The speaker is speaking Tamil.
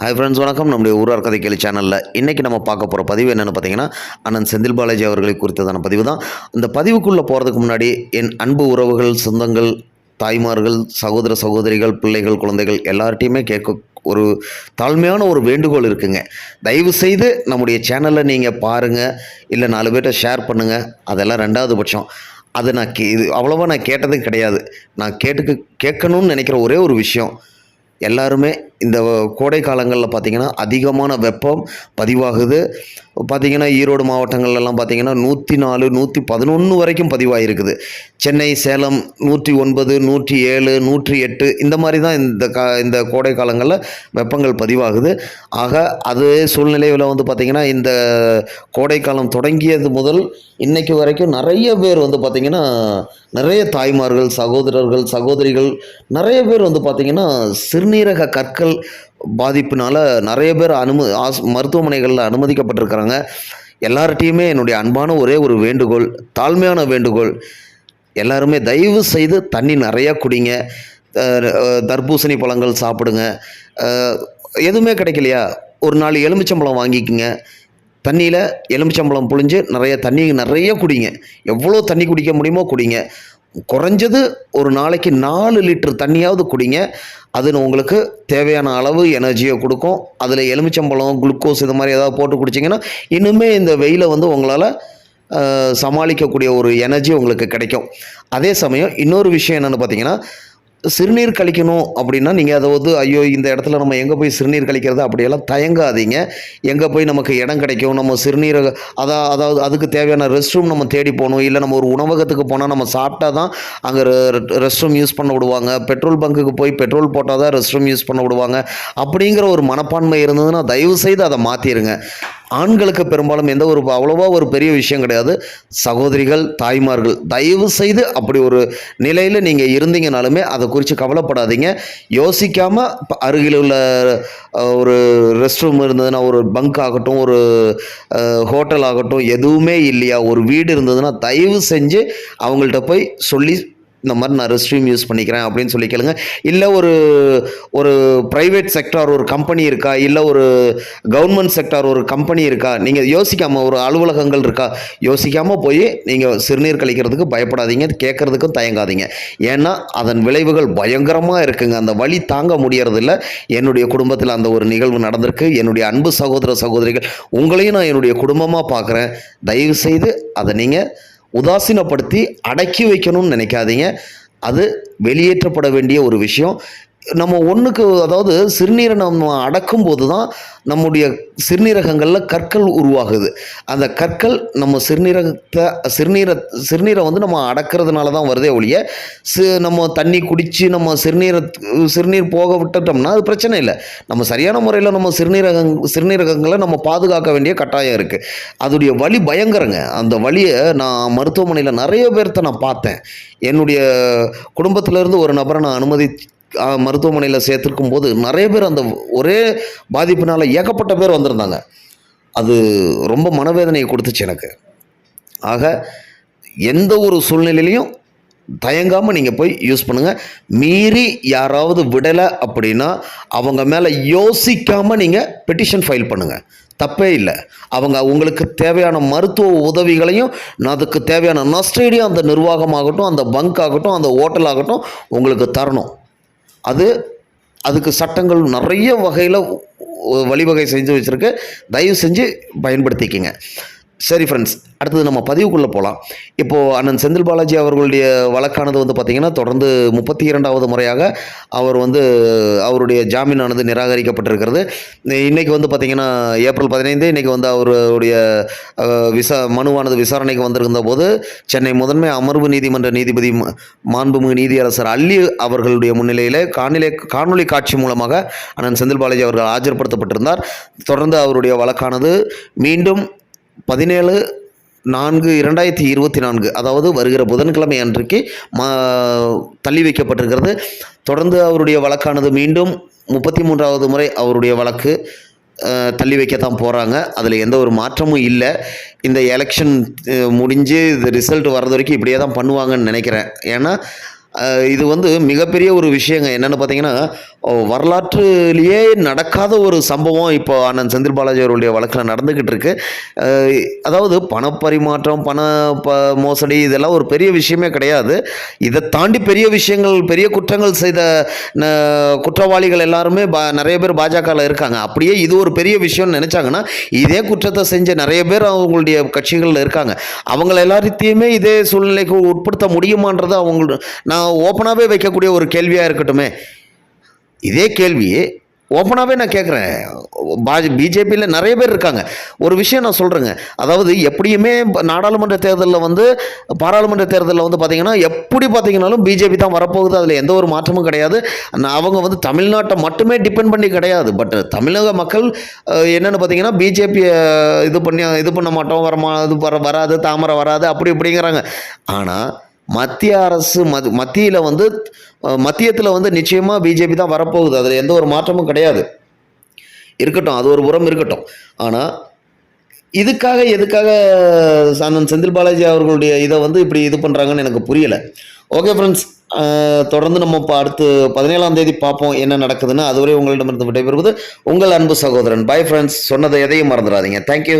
ஹாய் ஃப்ரெண்ட்ஸ் வணக்கம். நம்முடைய ஊரார் கதை கேள்வி சேனலில் இன்றைக்கி நம்ம பார்க்க போகிற பதிவு என்னென்னு பார்த்தீங்கன்னா அண்ணன் செந்தில் பாலாஜி அவர்களை குறித்ததான பதிவு தான் இந்த பதிவுக்குள்ளே போகிறதுக்கு முன்னாடி என் அன்பு உறவுகள் சொந்தங்கள் தாய்மார்கள் சகோதர சகோதரிகள் பிள்ளைகள் குழந்தைகள் எல்லார்ட்டையுமே கேட்க ஒரு தாழ்மையான ஒரு வேண்டுகோள் இருக்குங்க. தயவு செய்து நம்முடைய சேனலை நீங்கள் பாருங்கள் இல்லை நாலு பேர்கிட்ட ஷேர் பண்ணுங்கள் அதெல்லாம் ரெண்டாவது பட்சம். அது நான் கே இது அவ்வளோவா நான் கேட்டதும் கிடையாது. நான் கேட்டுக்கு கேட்கணும்னு நினைக்கிற ஒரே ஒரு விஷயம் எல்லாருமே இந்த கோடை காலங்களில் பார்த்திங்கன்னா அதிகமான வெப்பம் பதிவாகுது. பார்த்திங்கன்னா ஈரோடு மாவட்டங்கள்லாம் பார்த்திங்கன்னா நூற்றி நாலு நூற்றி பதினொன்று வரைக்கும் பதிவாகிருக்குது சென்னை சேலம் நூற்றி ஒன்பது நூற்றி ஏழு நூற்றி எட்டு இந்த மாதிரி தான் இந்த கா இந்த கோடை காலங்களில் வெப்பங்கள் பதிவாகுது. ஆக அது சூழ்நிலையில் வந்து பார்த்திங்கன்னா இந்த கோடை காலம் தொடங்கியது முதல் இன்றைக்கு வரைக்கும் நிறைய பேர் வந்து பார்த்திங்கன்னா நிறைய தாய்மார்கள் சகோதரர்கள் சகோதரிகள் நிறைய பேர் வந்து பார்த்திங்கன்னா சிறுநீரக கற்கள் பாதிப்பினால் நிறைய பேர் அனும ஆஸ் மருத்துவமனைகளில் அனுமதிக்கப்பட்டிருக்கிறாங்க. எல்லார்ட்டையுமே என்னுடைய அன்பான ஒரே ஒரு வேண்டுகோள் தாழ்மையான வேண்டுகோள். எல்லாருமே தயவு செய்து தண்ணி நிறையா குடிங்க. தர்பூசணி பழங்கள் சாப்பிடுங்க. எதுவுமே கிடைக்கலையா? ஒரு நாலு எலுமிச்சம்பழம் வாங்கிக்கோங்க. தண்ணியில் எலுமிச்சம்பழம் புழிஞ்சு நிறைய தண்ணி நிறைய குடிங்க. எவ்வளோ தண்ணி குடிக்க முடியுமோ குடிங்க. குறைஞ்சது ஒரு நாளைக்கு நாலு லிட்டர் தண்ணியாவது குடிங்க. அது உங்களுக்கு தேவையான அளவு எனர்ஜியை கொடுக்கும். அதில் எலுமிச்சம்பழம் குளுக்கோஸ் இது மாதிரி ஏதாவது போட்டு குடிச்சிங்கன்னா இன்னுமே இந்த வெயிலை வந்து உங்களால் சமாளிக்கக்கூடிய ஒரு எனர்ஜி உங்களுக்கு கிடைக்கும். அதே சமயம் இன்னொரு விஷயம் என்னென்னு பார்த்தீங்கன்னா சிறுநீர் கழிக்கணும் அப்படின்னா நீங்கள் அதை வந்து ஐயோ இந்த இடத்துல நம்ம எங்கே போய் சிறுநீர் கழிக்கிறது? அப்படியெல்லாம் தயங்காதீங்க. எங்கே போய் நமக்கு இடம் கிடைக்கும்? நம்ம சிறுநீரை அதான் அதாவது அதுக்கு தேவையான ரெஸ்ட் ரூம் நம்ம தேடி போகணும். இல்லை நம்ம ஒரு உணவகத்துக்கு போனால் நம்ம சாப்பிட்டா தான் அங்கே ரெஸ்ட் ரூம் யூஸ் பண்ண விடுவாங்க. பெட்ரோல் பங்குக்கு போய் பெட்ரோல் போட்டால் தான் ரெஸ்ட் ரூம் யூஸ் பண்ண விடுவாங்க. அப்படிங்கிற ஒரு மனப்பான்மை இருந்ததுன்னா தயவு செய்து அதை மாற்றிடுங்க ஆண்களுக்கு பெரும்பாலும் எந்த ஒரு அவ்வளோவா ஒரு பெரிய விஷயம் கிடையாது. சகோதரிகள் தாய்மார்கள் தயவு செய்து அப்படி ஒரு நிலையில் நீங்கள் இருந்தீங்கனாலுமே அதை குறித்து கவலைப்படாதீங்க. யோசிக்காமல் அருகில் உள்ள ஒரு ரெஸ்ட் ரூம் இருந்ததுன்னா ஒரு பங்க் ஆகட்டும் ஒரு ஹோட்டல் ஆகட்டும் எதுவுமே இல்லையா? ஒரு வீடு இருந்ததுன்னா தயவு செஞ்சு அவங்கள்ட்ட போய் சொல்லி இந்த மாதிரி நான் ரெஸ்ட் ரூம் யூஸ் பண்ணிக்கிறேன் அப்படின்னு சொல்லி கேளுங்க. இல்லை ஒரு ஒரு ப்ரைவேட் செக்டார் ஒரு கம்பெனி இருக்கா? இல்லை ஒரு கவர்மெண்ட் செக்டார் ஒரு கம்பெனி இருக்கா? நீங்கள் யோசிக்காமல் ஒரு அலுவலகங்கள் இருக்கா? யோசிக்காமல் போய் நீங்கள் சிறுநீர் கழிக்கிறதுக்கு பயப்படாதீங்க கேட்குறதுக்கும் தயங்காதீங்க. ஏன்னா அதன் விளைவுகள் பயங்கரமாக இருக்குங்க. அந்த வழி தாங்க முடியறதில்ல. என்னுடைய குடும்பத்தில் அந்த ஒரு நிகழ்வு நடந்திருக்கு. என்னுடைய அன்பு சகோதர சகோதரிகள் உங்களையும் நான் என்னுடைய குடும்பமாக பார்க்குறேன் தயவு செய்து அதை நீங்கள் உதாசீனப்படுத்தி அடக்கி வைக்கணும்னு நினைக்காதீங்க. அது வெளியேற்றப்பட வேண்டிய ஒரு விஷயம். நம்ம ஒன்றுக்கு அதாவது சிறுநீரை நம்ம அடக்கும் போது தான் நம்முடைய சிறுநீரகங்களில் கற்கள் உருவாகுது. அந்த கற்கள் நம்ம சிறுநீரகத்தை சிறுநீரை சிறுநீரை வந்து நம்ம அடக்கிறதுனால தான் வருதே ஒழிய சி நம்ம தண்ணி குடித்து நம்ம சிறுநீரை சிறுநீர் போக விட்டுட்டோம்னா அது பிரச்சனை இல்லை. நம்ம சரியான முறையில் நம்ம சிறுநீரகங் சிறுநீரகங்களை நம்ம பாதுகாக்க வேண்டிய கட்டாயம் இருக்குது அதோடைய வழி பயங்கரங்க. அந்த வழியை நான் மருத்துவமனையில் நிறைய பேர்த்த நான் பார்த்தேன். என்னுடைய குடும்பத்திலேருந்து ஒரு நபரை நான் அனுமதி மருத்துவமனையில் சேர்த்துருக்கும் போது நிறைய பேர் அந்த ஒரே பாதிப்பினால் ஏகப்பட்ட பேர் வந்திருந்தாங்க. அது ரொம்ப மனவேதனையை கொடுத்துச்சு எனக்கு. ஆக எந்த ஒரு சூழ்நிலையிலையும் தயங்காமல் நீங்கள் போய் யூஸ் பண்ணுங்கள் மீறி யாராவது விடலை அப்படின்னா அவங்க மேலே யோசிக்காமல் நீங்கள் பெட்டிஷன் ஃபைல் பண்ணுங்கள் தப்பே இல்லை. அவங்க உங்களுக்கு தேவையான மருத்துவ உதவிகளையும் அதுக்கு தேவையான நஷ்டீடையும் அந்த நிர்வாகமாகட்டும் அந்த பங்க் ஆகட்டும் அந்த ஹோட்டல் ஆகட்டும் உங்களுக்கு தரணும். அது அதுக்கு சட்டங்கள் நிறைய வகையில் வழிவகை செஞ்சு வச்சுருக்கு. தயவு செஞ்சு பயன்படுத்திக்கங்க. சரி ஃப்ரெண்ட்ஸ் அடுத்தது நம்ம பதிவுக்குள்ளே போகலாம் இப்போது அண்ணன் செந்தில் பாலாஜி அவர்களுடைய வழக்கானது வந்து பார்த்திங்கன்னா தொடர்ந்து முப்பத்தி இரண்டாவது முறையாக அவர் வந்து அவருடைய ஜாமீனானது நிராகரிக்கப்பட்டிருக்கிறது. இன்றைக்கி வந்து பார்த்திங்கன்னா ஏப்ரல் பதினைந்து இன்றைக்கி வந்து அவருடைய விசா மனுவானது விசாரணைக்கு வந்திருந்த போது சென்னை முதன்மை அமர்வு நீதிமன்ற நீதிபதி மாண்புமிகு நீதியரசர் அல்லி அவர்களுடைய முன்னிலையில் காணொலி காணொலி காட்சி மூலமாக அண்ணன் செந்தில் பாலாஜி அவர்கள் ஆஜர்படுத்தப்பட்டிருந்தார். தொடர்ந்து அவருடைய வழக்கானது மீண்டும் பதினேழு நான்கு இரண்டாயிரத்தி இருபத்தி நான்கு அதாவது வருகிற புதன்கிழமை அன்றைக்கு மா தள்ளி வைக்கப்பட்டிருக்கிறது. தொடர்ந்து அவருடைய வழக்கானது மீண்டும் முப்பத்தி மூன்றாவது முறை அவருடைய வழக்கு தள்ளி வைக்கத்தான் போகிறாங்க அதில் எந்த ஒரு மாற்றமும் இல்லை. இந்த எலெக்ஷன் முடிஞ்சு இது ரிசல்ட் வர்றது வரைக்கும் இப்படியே தான் பண்ணுவாங்கன்னு நினைக்கிறேன். ஏன்னா இது வந்து மிகப்பெரிய ஒரு விஷயங்க. என்னென்னு பார்த்தீங்கன்னா வரலாற்றுலேயே நடக்காத ஒரு சம்பவம் இப்போ அண்ணன் செந்தில் பாலாஜி அவருடைய வழக்கில் நடந்துக்கிட்டு இருக்கு அதாவது பணப்பரிமாற்றம் பண ப மோசடி இதெல்லாம் ஒரு பெரிய விஷயமே கிடையாது. இதை தாண்டி பெரிய விஷயங்கள் பெரிய குற்றங்கள் செய்த குற்றவாளிகள் எல்லாருமே பா நிறைய பேர் பாஜகவில் இருக்காங்க. அப்படியே இது ஒரு பெரிய விஷயம்னு நினச்சாங்கன்னா இதே குற்றத்தை செஞ்ச நிறைய பேர் அவங்களுடைய கட்சிகளில் இருக்காங்க. அவங்கள எல்லாத்தையுமே இதே சூழ்நிலைக்கு உட்படுத்த முடியுமான்றது அவங்க நான் ஓப்பனாகவே வைக்கக்கூடிய ஒரு கேள்வியாக இருக்கட்டுமே. இதே கேள்வி ஓப்பனாகவே நான் கேட்குறேன் பாஜ பிஜேபியில் நிறைய பேர் இருக்காங்க. ஒரு விஷயம் நான் சொல்கிறேங்க அதாவது எப்படியுமே நாடாளுமன்ற தேர்தலில் வந்து பாராளுமன்ற தேர்தலில் வந்து பார்த்திங்கன்னா எப்படி பார்த்தீங்கனாலும் பிஜேபி தான் வரப்போகுது. அதில் எந்த ஒரு மாற்றமும் கிடையாது. நான் அவங்க வந்து தமிழ்நாட்டை மட்டுமே டிபெண்ட் பண்ணி கிடையாது. பட் தமிழக மக்கள் என்னென்னு பார்த்தீங்கன்னா பிஜேபியை இது பண்ணி இது பண்ண மாட்டோம். வரமா இது வர வராது தாமரை வராது. அப்படி இப்படிங்கிறாங்க. ஆனால் மத்திய அரசு மத் மத்தியில் வந்து மத்தியத்தில் வந்து நிச்சயமாக பிஜேபி தான் வரப்போகுது. அதில் எந்த ஒரு மாற்றமும் கிடையாது. இருக்கட்டும் அது ஒரு புறம் இருக்கட்டும். ஆனால் இதுக்காக எதுக்காக அண்ணன் செந்தில் பாலாஜி அவர்களுடைய இதை வந்து இப்படி இது பண்ணுறாங்கன்னு எனக்கு புரியலை. ஓகே ஃப்ரெண்ட்ஸ் தொடர்ந்து நம்ம இப்போ அடுத்து பதினேழாம் தேதி பார்ப்போம் என்ன நடக்குதுன்னு. அதுவரை உங்களிடமிருந்து விடைபெறுவது உங்கள் அன்பு சகோதரன். பை ஃப்ரெண்ட்ஸ் சொன்னதை எதையும் மறந்துடாதீங்க. தேங்க்யூ